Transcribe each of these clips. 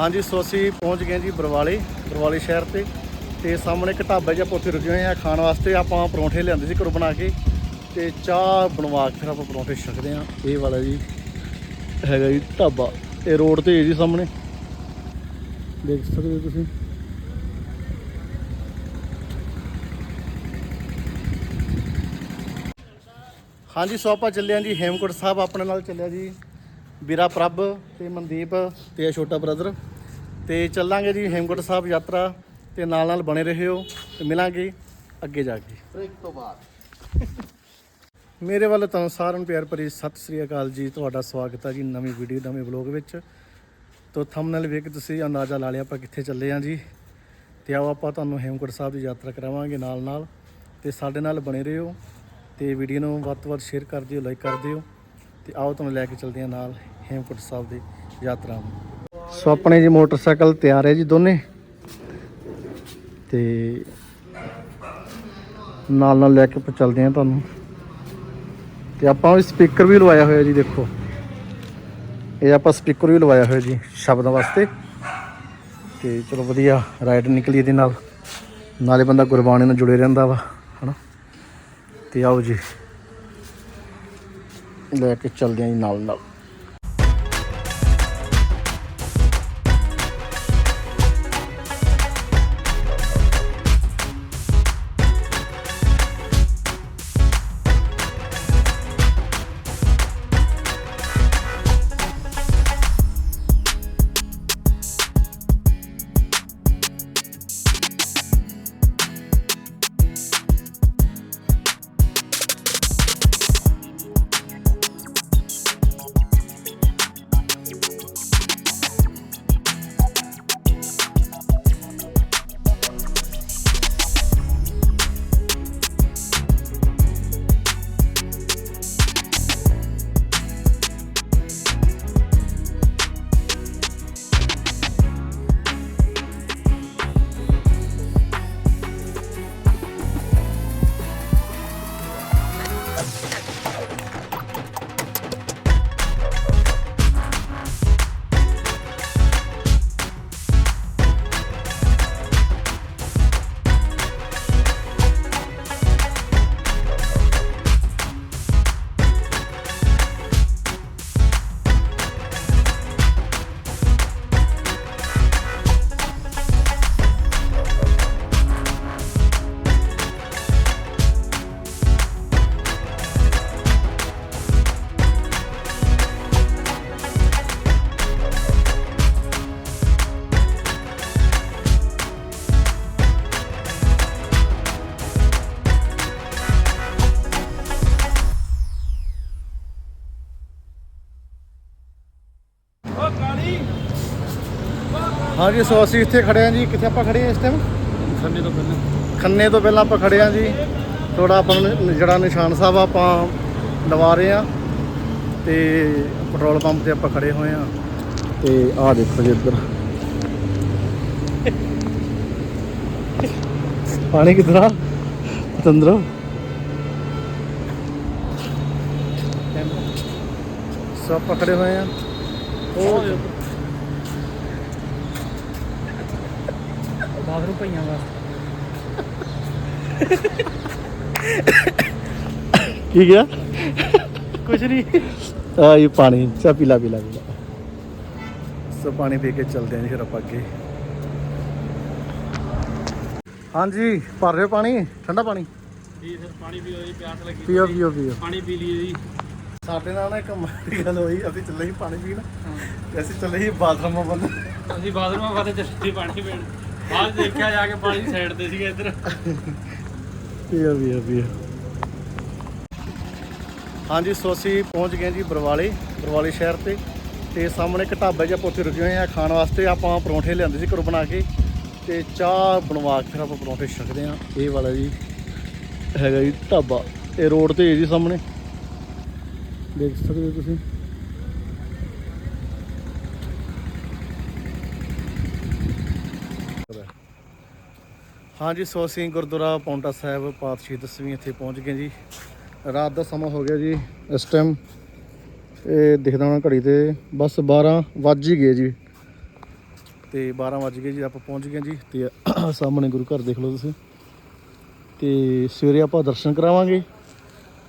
ਹਾਂਜੀ, ਸੋ ਅਸੀਂ ਪਹੁੰਚ ਗਏ ਜੀ ਬਰਵਾਲੇ ਬਰਵਾਲੇ ਸ਼ਹਿਰ ਤੇ। ਤੇ ਸਾਹਮਣੇ ਇੱਕ ਢਾਬਾ ਜਿਹਾ ਉੱਥੇ ਰੁਕੇ ਹੋਏ ਆ ਖਾਣ ਵਾਸਤੇ। ਆਪਾਂ ਪਰੌਂਠੇ ਲਿਆਂਦੇ ਸੀ ਘਰੋਂ ਬਣਾ ਕੇ। ਤੇ ਚਾਹ ਬਣਵਾ ਕੇ ਫਿਰ ਆਪਾਂ ਪਰੌਂਠੇ ਛਕਦੇ ਆ ਇਹ ਵਾਲਾ ਜੀ ਹੈਗਾ ਜੀ ਢਾਬਾ। ਇਹ ਰੋਡ ਤੇ ਹੈ ਜੀ ਸਾਹਮਣੇ। ਦੇਖ ਸਕਦੇ ਹੋ ਤੁਸੀਂ। ਹਾਂਜੀ, ਸੋ ਆਪਾਂ ਚੱਲੇ ਹਾਂ ਜੀ ਹੇਮਕੁੰਟ ਸਾਹਿਬ। ਆਪਣੇ ਨਾਲ ਚੱਲਿਆ ਜੀ ਵੀਰਾ ਪ੍ਰਭ ਤੇ ਮਨਦੀਪ ਤੇ ਇਹ ਛੋਟਾ ਬ੍ਰਦਰ ਤੇ ਚੱਲਾਂਗੇ ਜੀ ਹੇਮਕੁੰਟ ਸਾਹਿਬ ਯਾਤਰਾ ਤੇ ਨਾਲ ਨਾਲ ਬਣੇ ਰਹਿਓ ਤੇ ਮਿਲਾਂਗੇ ਅੱਗੇ ਜਾ ਕੇ। ਬ੍ਰੇਕ ਤੋਂ ਬਾਅਦ। ਮੇਰੇ ਵੱਲ ਤੁਹਾਨੂੰ ਸਾਰਿਆਂ ਨੂੰ ਪਿਆਰ ਭਰੀ ਸਤਿ ਸ੍ਰੀ ਅਕਾਲ ਜੀ। ਤੁਹਾਡਾ ਸਵਾਗਤ ਹੈ ਜੀ ਨਵੀਂ ਵੀਡੀਓ ਨਵੇਂ ਵਲੌਗ ਵਿੱਚ। ਤੋ ਥੰਬਨੇਲ ਵੇਖ ਕੇ ਤੁਸੀਂ ਅੰਦਾਜ਼ਾ ਲਾ ਲਿਆ ਆਪਾਂ ਕਿੱਥੇ ਚੱਲੇ ਹਾਂ ਜੀ। ਤੇ ਆਓ ਆਪਾਂ ਤੁਹਾਨੂੰ ਹੇਮਕੁੰਟ ਸਾਹਿਬ ਦੀ ਯਾਤਰਾ ਕਰਾਵਾਂਗੇ ਨਾਲ ਨਾਲ। ਤੇ ਸਾਡੇ ਨਾਲ ਬਣੇ ਰਹੋ ਤੇ ਵੀਡੀਓ ਨੂੰ ਵੱਧ ਤੋਂ ਵੱਧ ਸ਼ੇਅਰ ਕਰ ਦਿਓ ਲਾਈਕ ਕਰ ਦਿਓ। ਤੇ ਆਓ ਤੁਹਾਨੂੰ ਲੈ ਕੇ ਚੱਲਦੇ ਹਾਂ ਨਾਲ ਹੇਮਕੁੰਟ ਸਾਹਿਬ ਦੀ ਯਾਤਰਾ ਨੂੰ। ਸੋ ਆਪਣੇ ਜੀ ਮੋਟਰਸਾਈਕਲ ਤਿਆਰ ਹੈ ਜੀ ਦੋਨੇ। ਤੇ ਨਾਲ ਨਾਲ ਲੈ ਕੇ ਆਪਾਂ ਚੱਲਦੇ ਹਾਂ ਤੁਹਾਨੂੰ। ਤੇ ਆਪਾਂ ਉਹ ਸਪੀਕਰ ਵੀ ਲਵਾਇਆ ਹੋਇਆ ਜੀ ਦੇਖੋ। ਇਹ ਆਪਾਂ ਸਪੀਕਰ ਵੀ ਲਵਾਇਆ ਹੋਇਆ ਜੀ ਸ਼ਬਦਾਂ ਵਾਸਤੇ। ਤੇ ਚਲੋ ਵਧੀਆ ਰਾਈਡ ਨਿਕਲੀ ਇਹਦੇ ਨਾਲ। ਨਾਲੇ ਬੰਦਾ ਗੁਰਬਾਣੀ ਨਾਲ ਜੁੜੇ ਰਹਿੰਦਾ ਵਾ, ਹਨਾ। ਤੇ ਆਓ ਜੀ। ਲੈ ਕੇ ਚੱਲਦੇ ਆਂ ਜੀ ਨਾਲ ਨਾਲ। ਹਾਂਜੀ ਸੋ ਅਸੀਂ ਇੱਥੇ ਖੜੇ ਆਂ ਜੀ। ਕਿੱਥੇ ਆਪਾਂ ਖੜੇ ਆਂ ਇਸ ਟਾਈਮ ਖੰਨੇ ਤੋਂ ਪਹਿਲਾਂ। ਖੰਨੇ ਤੋਂ ਪਹਿਲਾਂ ਆਪਾਂ ਖੜੇ ਆਂ ਜੀ। ਥੋੜਾ ਆਪਾਂ ਜਿਹੜਾ ਨਿਸ਼ਾਨ ਸਾਹਿਬ ਆਪਾਂ ਲਵਾ ਰਹੇ ਆਂ ਤੇ ਪੈਟਰੋਲ ਪੰਪ ਤੇ ਆਪਾਂ ਖੜੇ ਹੋਏ ਆਂ ਤੇ ਆਹ ਦੇਖੋ ਜੀ ਇੱਧਰ। ਪਾਣੀ ਕਿੱਧਰ ਆ? ਪਤੰਦਰੋ। ਸੋ ਆਪਾਂ ਖੜੇ ਹੋਏ ਆਂ ਉਹ ਬਾਥਰੂਮ ਪਈਆਂ ਵਾਸਤੇ ਕੀ ਗਿਆ? ਕੁਝ ਨਹੀਂ ਆ ਇਹ ਪਾਣੀ ਚਾ ਪੀਲਾ ਪੀਲਾ ਪੀਲਾ ਸੋ ਪਾਣੀ ਪੀ ਕੇ ਚੱਲਦੇ ਆਂ ਜੀ ਫਿਰ ਆਪਾਂ ਅੱਗੇ। ਹਾਂਜੀ ਭਰ ਰਹੇ ਹੋ ਪਾਣੀ? ਠੰਡਾ ਪਾਣੀ? ਜੀ ਸਰ ਪਾਣੀ ਪੀਓ ਜੀ ਪਿਆਸ ਲੱਗੀ ਪੀਓ ਪੀਓ ਪੀਓ। ਪਾਣੀ ਪੀ ਲਈਏ ਜੀ। ਸਾਡੇ ਨਾਲ ਨਾ ਇੱਕ ਮਾੜੀ ਗੱਲ ਹੋਈ ਅਸੀਂ ਚੱਲੇ ਸੀ ਪਾਣੀ ਪੀਣ। ਤੇ ਅਸੀਂ ਚੱਲੇ ਸੀ ਬਾਥਰੂਮ ਬੰਦ ਅਸੀਂ ਬਾਥਰੂਮ ਵਾਸਤੇ ਚੱਲੇ ਪਾਣੀ ਪੀਣ। ਬਾਹਰ ਦੇਖਿਆ ਜਾ ਕੇ ਪਾਣੀ ਸਾਈਡ ਤੇ ਸੀਗਾ ਇੱਧਰ। ਪੀਓ ਪੀਓ ਪੀਓ ਹਾਂਜੀ, ਸੋ ਅਸੀਂ ਪਹੁੰਚ ਗਏ ਜੀ ਬਰਵਾਲੇ ਬਰਵਾਲੇ ਸ਼ਹਿਰ ਤੇ। ਤੇ ਸਾਹਮਣੇ ਇੱਕ ਢਾਬਾ ਜਿਹਾ ਉੱਥੇ ਰੁਕੇ ਹੋਏ ਆ ਖਾਣ ਵਾਸਤੇ। ਆਪਾਂ ਪਰੌਂਠੇ ਲਿਆਂਦੇ ਸੀ ਘਰੋਂ ਬਣਾ ਕੇ। ਤੇ ਚਾਹ ਬਣਵਾ ਕੇ ਫਿਰ ਆਪਾਂ ਪਰੌਂਠੇ ਛਕਦੇ ਆ ਇਹ ਵਾਲਾ ਜੀ ਹੈਗਾ ਜੀ ਢਾਬਾ। ਇਹ ਰੋਡ ਤੇ ਹੈ ਜੀ ਸਾਹਮਣੇ। ਦੇਖ ਸਕਦੇ ਹੋ ਤੁਸੀਂ। ਹਾਂਜੀ, ਸੋ ਅਸੀਂ ਗੁਰਦੁਆਰਾ ਪੌਂਟਾ ਸਾਹਿਬ ਪਾਤਸ਼ਾਹੀ ਦਸਵੀਂ ਇੱਥੇ ਪਹੁੰਚ ਗਏ ਜੀ। ਰਾਤ ਦਾ ਸਮਾਂ ਹੋ ਗਿਆ ਜੀ ਇਸ ਟਾਈਮ ਇਹ ਦਿਖਦਾ ਹੋਣਾ ਘੜੀ ਤੇ ਬਸ 12 ਵੱਜ ਹੀ ਗਏ ਜੀ। ਤੇ 12 ਵੱਜ ਗਏ ਜੀ, ਆਪਾਂ ਪਹੁੰਚ ਗਏ ਜੀ ਤੇ ਸਾਹਮਣੇ ਗੁਰੂ ਘਰ ਦੇਖ ਲਓ ਤੁਸੀਂ। ਤੇ ਸਵੇਰੇ ਆਪਾਂ ਦਰਸ਼ਨ ਕਰਾਵਾਂਗੇ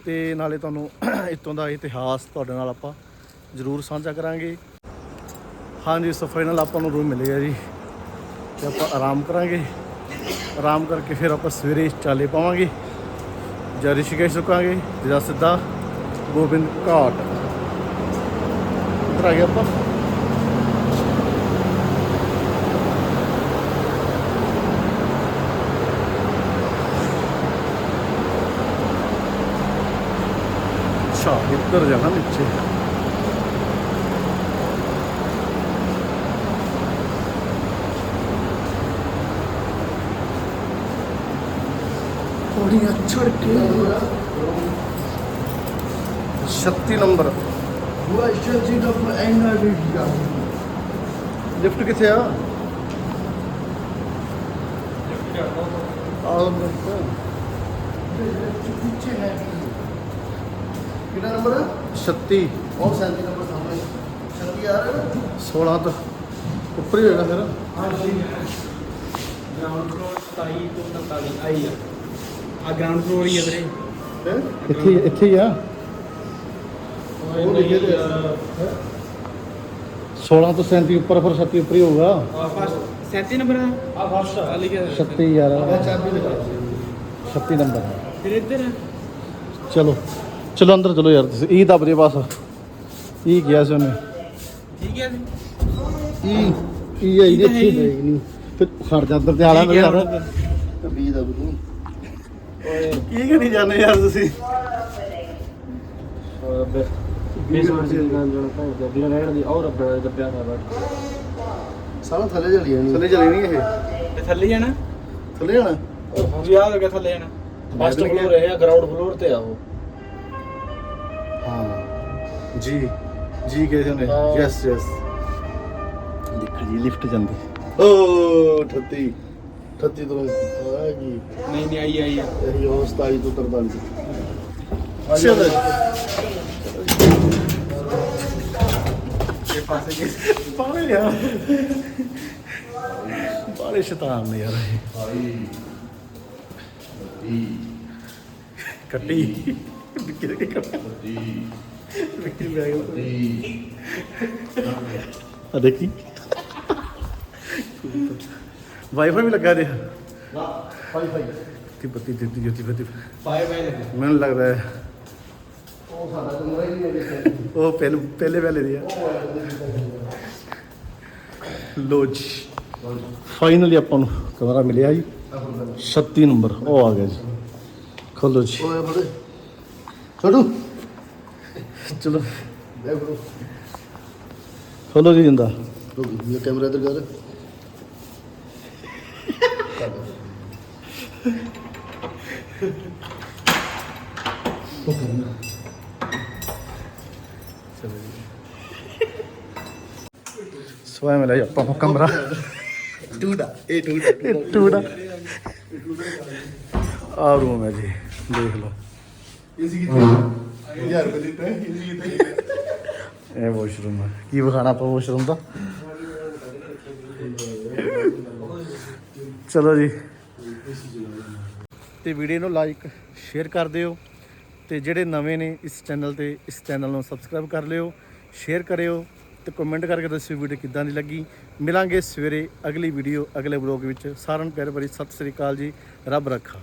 ਤੇ ਨਾਲੇ ਤੁਹਾਨੂੰ ਇੱਥੋਂ ਦਾ ਇਤਿਹਾਸ ਤੁਹਾਡੇ ਨਾਲ ਆਪਾਂ ਜ਼ਰੂਰ ਸਾਂਝਾ ਕਰਾਂਗੇ। ਹਾਂਜੀ, ਸੋ ਫਾਈਨਲ ਆਪਾਂ ਨੂੰ ਰੂਮ ਮਿਲੇਗਾ ਜੀ ਤੇ ਆਪਾਂ ਆਰਾਮ ਕਰਾਂਗੇ। ਆਰਾਮ ਕਰਕੇ ਫਿਰ ਆਪਾਂ ਸਵੇਰੇ ਚਾਲੇ ਪਾਵਾਂਗੇ, ਜਾਂ ਰਿਸ਼ੀਕੇਸ਼ ਰੁਕਾਂਗੇ, ਜਾਂ ਸਿੱਧਾ ਗੋਬਿੰਦ ਘਾਟ। ਇੱਧਰ ਆ ਗਏ ਆਪਾਂ। ਅੱਛਾ, ਇੱਧਰ ਜਾਣਾ ਨੀਚੇ ਪੌੜੀਆਂ ਚੜ ਕੇ 36 ਨੰਬਰ? ਲਿਫਟ ਕਿੱਥੇ ਆ? ਆਹ ਕਿਹੜਾ ਨੰਬਰ ਹੈ 36 ਉਹ 37 ਨੰਬਰ ਸਾਹਮਣੇ। 36 ਆ ਰਿਹਾ 16 ਤੋਂ ਉੱਪਰ ਹੀ ਹੋਏਗਾ ਫਿਰ। ਗਰਾਊਂਡ ਫਲੋਰ 27 ਤੋਂ 47 ਆਈ ਆ। ਆ ਗਰਾਊਂਡ ਫਲੋਰ ਹੀ ਆ ਵੀਰੇ। ਹੈ? ਇੱਥੇ ਇੱਥੇ ਹੀ ਆ। ਉਹ ਲਿਖੇ ਤੇ 16 ਤੋਂ 37 ਉੱਪਰ ਫਿਰ 37 ਉੱਪਰ ਹੀ ਹੋਊਗਾ। ਆ ਫਸਟ 37 ਨੰਬਰ ਆ? ਫਸਟ ਆ। ਲਿਖਿਆ 36 ਯਾਰ। ਮੈਂ ਚਾਬੀ ਦਿਖਾ 36 ਨੰਬਰ। ਫਿਰ ਇੱਧਰ ਚਲੋ ਚਲੋ ਅੰਦਰ ਚਲੋ ਯਾਰ ਤੁਸੀਂ। ਇਹ ਦੱਬ ਦੇ ਬਸ। ਇਹ ਗਿਆ ਸੀ ਉਹਨੇ। ਠੀਕ ਹੈ ਜੀ। ਇਹ ਇਹ ਇਹ ਹੈ ਹੀ। ਨਹੀਂ। ਫਿਰ ਖੜ ਜਾ ਅੰਦਰ ਤੇ ਆਲਾ ਮੇਰੇ ਯਾਰ। ਕਬੀ ਦਾ ਬੁੱਧੂ ਕੀ ਕਰੀ ਜਾਂਦੇ ਯਾਰ ਤੁਸੀਂ? ਬੇਸਮੈਂਟ ਦੀ ਦੁਕਾਨ ਜਾਣਾ ਤਾਂ ਬਿਨਾ ਰਹਿਣ ਦੀ ਔਰ ਰੱਬਾ ਦੱਬਿਆ ਦਾ ਬਟ ਸਾਲਾ ਥੱਲੇ ਚਲੀ ਜਾਣੀ। ਥੱਲੇ ਚਲੇ ਨਹੀਂ ਇਹ। ਤੇ ਥੱਲੇ ਜਾਣਾ ਥੱਲੇ ਜਾਣਾ? ਉਹ ਵੀ ਆ ਗਿਆ ਥੱਲੇ ਜਾਣਾ। ਫਸਟ ਫਲੋਰ ਹੈ ਗਰਾਊਂਡ ਫਲੋਰ ਤੇ ਆ ਉਹ। ਹਾਂ। ਜੀ। ਜੀ ਕਹੇ ਉਹਨੇ। ਹਾਂ। ਯੈਸ ਯੈਸ ਦੇਖ ਜੀ ਲਿਫਟ ਜਾਂਦੀ। ਓ 38 38 ਤੋਂ ਗਈ ਨਹੀਂ ਨਹੀਂ ਆਈ ਆਈ ਇਹੀ ਉਹ 27 ਤੋਂ 43 ਚਲੋ ਇਹ ਪਾਸੇ ਜੀ ਬਾਲੇ ਯਾਰ। ਬਾਲੇ ਸ਼ੈਤਾਨ ਨੇ ਯਾਰ ਇਹ। ਕੱਟੀ। ਵਿੱਕੀ ਦੇ ਕੱਟੀ ਬੈਗ ਆ ਦੇਖੀ। ਵਾਈਫਾਈ ਵੀ ਲੱਗਾ ਰਿਹਾ। ਫਾਈ ਫਾਈ ਤੀ ਬੱਤੀ ਦਿੱਤੀ ਜੋਤੀ ਬੱਤੀ ਬਾਏ ਬਾਏ ਲੱਗੇ। ਮੈਨੂੰ ਲੱਗਦਾ ਹੈ। ਉਹ ਸਾਡਾ ਕਮਰਾ ਹੀ ਨਹੀਂ ਹੈ ਉਹ ਪਹਿਲੇ ਪਹਿਲੇ ਵੇਲੇ ਦੀ ਆ ਲੋ ਜੀ। ਫਾਈਨਲੀ ਆਪਾਂ ਨੂੰ ਕਮਰਾ ਮਿਲਿਆ ਜੀ। 36 ਨੰਬਰ ਉਹ ਆ ਗਿਆ ਜੀ। ਖੋਲੋ ਜੀ। ਓਏ ਬੜੇ। ਛੋਟੂ। ਚਲੋ। ਖੋਲੋ ਜੀ ਜਿੰਦਾ। ਇਹ ਕੈਮਰਾ ਇਧਰ ਕਰ ਸਵਾਇ ਮਿਲਿਆ ਜੀ ਆਪਾਂ ਨੂੰ ਕਮਰਾ। ਟੂਡਾ ਇਹ ਟੂਡਾ। ਟੂੜਾ ਆ ਰੂਮ ਹੈ ਜੀ ਦੇਖ ਲਓ। ਇਸੀ ਰੁਪਏ ਦਿੱਤਾ ਇਸੀ ਇਹ ਵਾਸ਼ਰੂਮ ਹੈ। ਕੀ ਵਿਖਾਣਾ ਆਪਾਂ ਵਾਸ਼ਰੂਮ ਦਾ? ਚਲੋ ਜੀ। ਤੇ ਵੀਡੀਓ ਨੂੰ ਲਾਈਕ ਸ਼ੇਅਰ ਕਰ ਦਿਓ ਤੇ ਜਿਹੜੇ ਨਵੇਂ ਨੇ ਇਸ ਚੈਨਲ ਤੇ, ਇਸ ਚੈਨਲ ਨੂੰ ਸਬਸਕ੍ਰਾਈਬ ਕਰ ਲਿਓ ਸ਼ੇਅਰ ਕਰਿਓ ਤੇ ਕਮੈਂਟ ਕਰਕੇ ਦੱਸਿਓ ਵੀਡੀਓ ਕਿੱਦਾਂ ਦੀ ਲੱਗੀ। ਮਿਲਾਂਗੇ ਸਵੇਰੇ ਅਗਲੀ ਵੀਡੀਓ ਅਗਲੇ ਬਲੌਗ ਵਿੱਚ। ਸਾਰਿਆਂ ਨੂੰ ਪਿਆਰ ਭਰੀ ਸਤਿ ਸ੍ਰੀ ਅਕਾਲ ਜੀ। ਰੱਬ ਰੱਖਾ।